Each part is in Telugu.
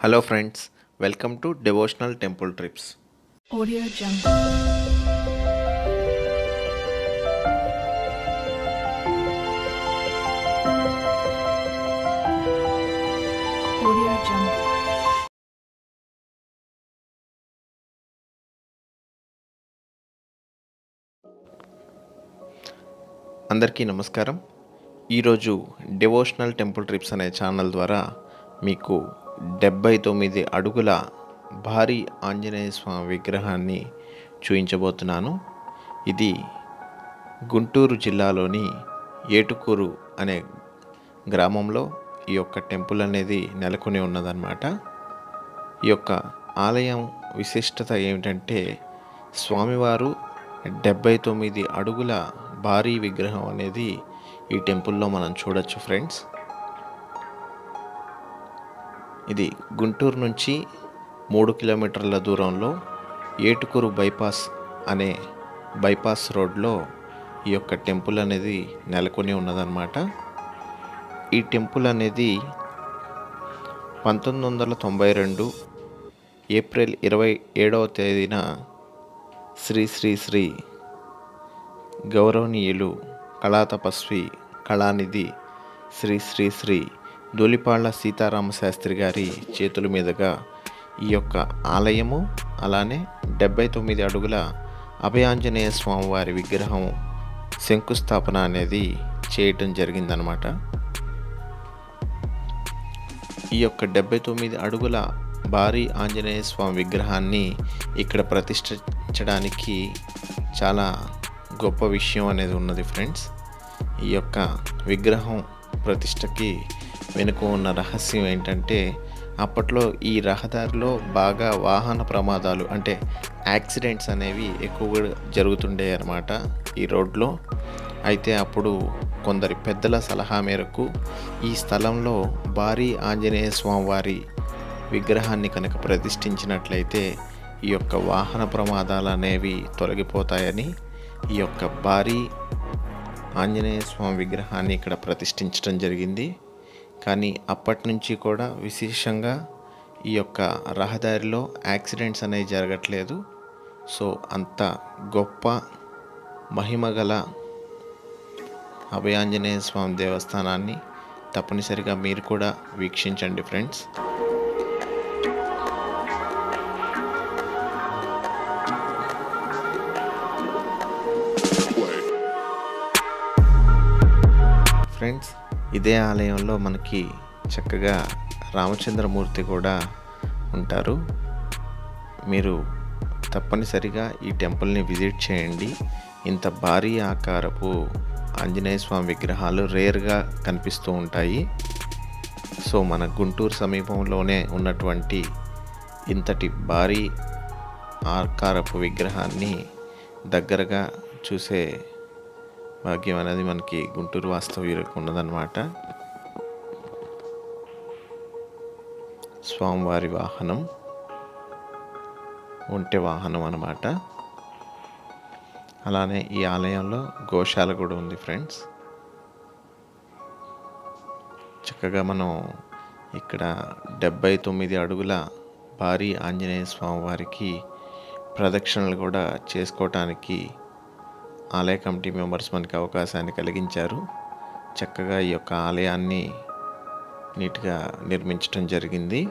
Hello friends welcome to devotional temple trips. అందరికీ నమస్కారం. ఈరోజు డివోషనల్ టెంపుల్ ట్రిప్స్ అనే ఛానల్ ద్వారా మీకు డెబ్బై తొమ్మిది అడుగుల భారీ ఆంజనేయ స్వామి విగ్రహాన్ని చూపించబోతున్నాను ఇది గుంటూరు జిల్లాలోని ఏటుకూరు అనే గ్రామంలో ఈ యొక్క టెంపుల్ అనేది నెలకొని ఉన్నదన్నమాట. ఈ యొక్క ఆలయం విశిష్టత ఏమిటంటే స్వామివారు డెబ్బై తొమ్మిది అడుగుల భారీ విగ్రహం అనేది ఈ టెంపుల్లో మనం చూడొచ్చు ఫ్రెండ్స్. ఇది గుంటూరు నుంచి మూడు కిలోమీటర్ల దూరంలో ఏటుకూరు బైపాస్ అనే బైపాస్ రోడ్లో ఈ యొక్క టెంపుల్ అనేది నెలకొని ఉన్నదన్నమాట. ఈ టెంపుల్ అనేది పంతొమ్మిది వందల తొంభై రెండు ఏప్రిల్ ఇరవై ఏడవ తేదీన శ్రీ శ్రీ శ్రీ గౌరవనీయులు కళాతపస్వి కళానిధి శ్రీ శ్రీ శ్రీ దూలిపాళ్ళ సీతారామ శాస్త్రి గారి చేతుల మీదుగా ఈ యొక్క ఆలయము అలానే డెబ్బై తొమ్మిది అడుగుల అభయాంజనేయ స్వామివారి విగ్రహం శంకుస్థాపన అనేది చేయటం జరిగిందనమాట ఈ యొక్క డెబ్బై తొమ్మిది అడుగుల భారీ ఆంజనేయ స్వామి విగ్రహాన్ని ఇక్కడ ప్రతిష్ఠించడానికి చాలా గొప్ప విషయం అనేది ఉన్నది ఫ్రెండ్స్. ఈ యొక్క విగ్రహం ప్రతిష్టకి వెనుక ఉన్న రహస్యం ఏంటంటే అప్పట్లో ఈ రహదారిలో బాగా వాహన ప్రమాదాలు అంటే యాక్సిడెంట్స్ అనేవి ఎక్కువగా జరుగుతుండే అనమాట ఈ రోడ్లో. అయితే అప్పుడు కొందరి పెద్దల సలహా మేరకు ఈ స్థలంలో భారీ ఆంజనేయ స్వామివారి విగ్రహాన్ని కనుక ప్రతిష్ఠించినట్లయితే ఈ యొక్క వాహన ప్రమాదాలు అనేవి తొలగిపోతాయని ఈ యొక్క భారీ ఆంజనేయ స్వామి విగ్రహాన్ని ఇక్కడ ప్రతిష్ఠించడం జరిగింది. కానీ అప్పటి నుంచి కూడా విశేషంగా ఈ యొక్క రహదారిలో యాక్సిడెంట్స్ అనేవి జరగట్లేదు. సో అంత గొప్ప మహిమగల అభయాంజనేయ స్వామి దేవస్థానాన్ని తప్పనిసరిగా మీరు కూడా వీక్షించండి ఫ్రెండ్స్. ఫ్రెండ్స్ ఇదే ఆలయంలో మనకి చక్కగా రామచంద్రమూర్తి కూడా ఉంటారు. మీరు తప్పనిసరిగా ఈ టెంపుల్ని విజిట్ చేయండి. ఇంత భారీ ఆకారపు ఆంజనేయ స్వామి విగ్రహాలు రేర్గా కనిపిస్తూ ఉంటాయి. సో మన గుంటూరు సమీపంలోనే ఉన్నటువంటి ఇంతటి భారీ ఆకారపు విగ్రహాన్ని దగ్గరగా చూసే భాగ్యం అనేది మనకి గుంటూరు వాస్తవ్యులకు ఉన్నదన్నమాట. స్వామివారి వాహనం ఒంటె వాహనం అన్నమాట. అలానే ఈ ఆలయంలో గోశాల కూడా ఉంది ఫ్రెండ్స్. చక్కగా మనం ఇక్కడ డెబ్బై తొమ్మిది అడుగుల భారీ ఆంజనేయ స్వామివారికి ప్రదక్షిణలు కూడా చేసుకోవటానికి ఆలయ కమిటీ మెంబర్స్ మనకి అవకాశాన్ని కలిగించారు. చక్కగా ఈ యొక్క ఆలయాన్ని నీట్గా నిర్మించడం జరిగింది.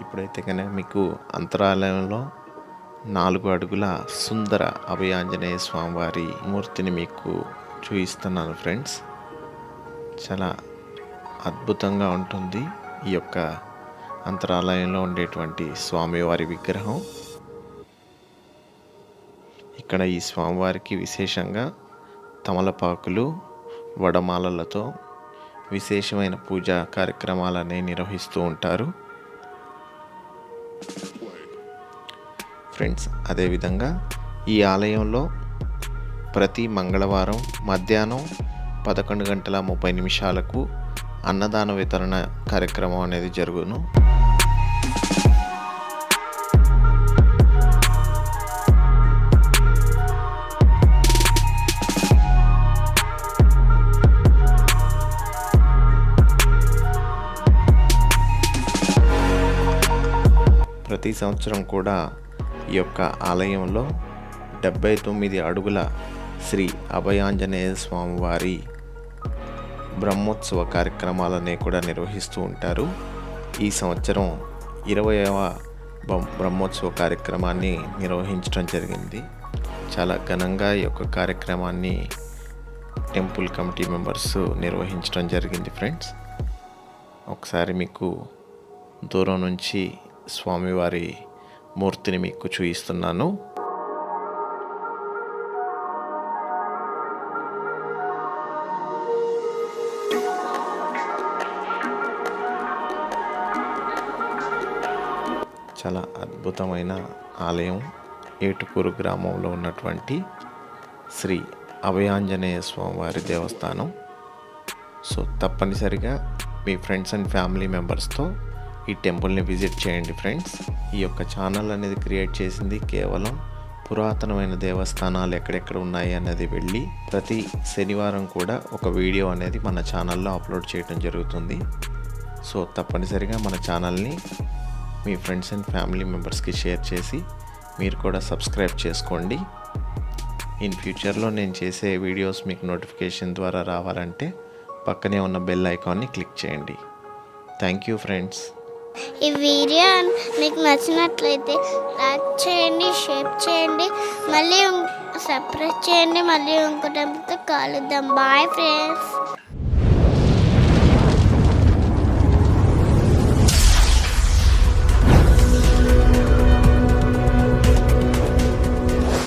ఇప్పుడైతే కనుక మీకు అంతరాలయంలో నాలుగు అడుగుల సుందర అభయాంజనేయ స్వామివారి మూర్తిని మీకు చూపిస్తున్నాను ఫ్రెండ్స్. చాలా అద్భుతంగా ఉంటుంది ఈ యొక్క అంతరాలయంలో ఉండేటువంటి స్వామివారి విగ్రహం. ఇక్కడ ఈ స్వామివారికి విశేషంగా తమలపాకులు వడమాలలతో విశేషమైన పూజా కార్యక్రమాలనే నిర్వహిస్తూ ఉంటారు. ఫ్రెండ్స్ అదేవిధంగా ఈ ఆలయంలో ప్రతి మంగళవారం మధ్యాహ్నం పదకొండు గంటల ముప్పై నిమిషాలకు అన్నదాన వితరణ కార్యక్రమం అనేది జరుగును. ప్రతి సంవత్సరం కూడా ఈ యొక్క ఆలయంలో డెబ్బై తొమ్మిది అడుగుల శ్రీ అభయాంజనేయ స్వామి వారి బ్రహ్మోత్సవ కార్యక్రమాలనే కూడా నిర్వహిస్తూ ఉంటారు. ఈ సంవత్సరం ఇరవైవ బ్రహ్మోత్సవ కార్యక్రమాన్ని నిర్వహించడం జరిగింది. చాలా ఘనంగా ఈ యొక్క కార్యక్రమాన్ని టెంపుల్ కమిటీ మెంబర్స్ నిర్వహించడం జరిగింది ఫ్రెండ్స్. ఒకసారి మీకు దూరం నుంచి స్వామివారి మూర్తిని మీకు చూపిస్తున్నాను చాలా అద్భుతమైన ఆలయం ఏటుకూరు గ్రామంలో ఉన్నటువంటి శ్రీ అభయాంజనేయ స్వామివారి దేవస్థానం. సో తప్పనిసరిగా మీ ఫ్రెండ్స్ అండ్ ఫ్యామిలీ మెంబర్స్తో ఈ టెంపుల్ని విజిట్ చేయండి ఫ్రెండ్స్. ఈ యొక్క ఛానల్ అనేది క్రియేట్ చేసింది కేవలం పురాతనమైన దేవస్థానాలు ఎక్కడెక్కడ ఉన్నాయి అనేది వెళ్ళి ప్రతి శనివారం కూడా ఒక వీడియో అనేది మన ఛానల్లో అప్లోడ్ చేయడం జరుగుతుంది. సో తప్పనిసరిగా మన ఛానల్ని మీ ఫ్రెండ్స్ అండ్ ఫ్యామిలీ మెంబర్స్కి షేర్ చేసి మీరు కూడా సబ్స్క్రైబ్ చేసుకోండి. ఇన్ ఫ్యూచర్లో నేను చేసే వీడియోస్ మీకు నోటిఫికేషన్ ద్వారా రావాలంటే పక్కనే ఉన్న బెల్ ఐకాన్ని క్లిక్ చేయండి. Thank you friends. ఈ వీడియో మీకు నచ్చినట్లయితే లైక్ చేయండి షేర్ చేయండి మళ్ళీ సబ్స్క్రైబ్ చేయండి మళ్ళీ ఇంకో టైంతో కలుద్దాం. Bye friends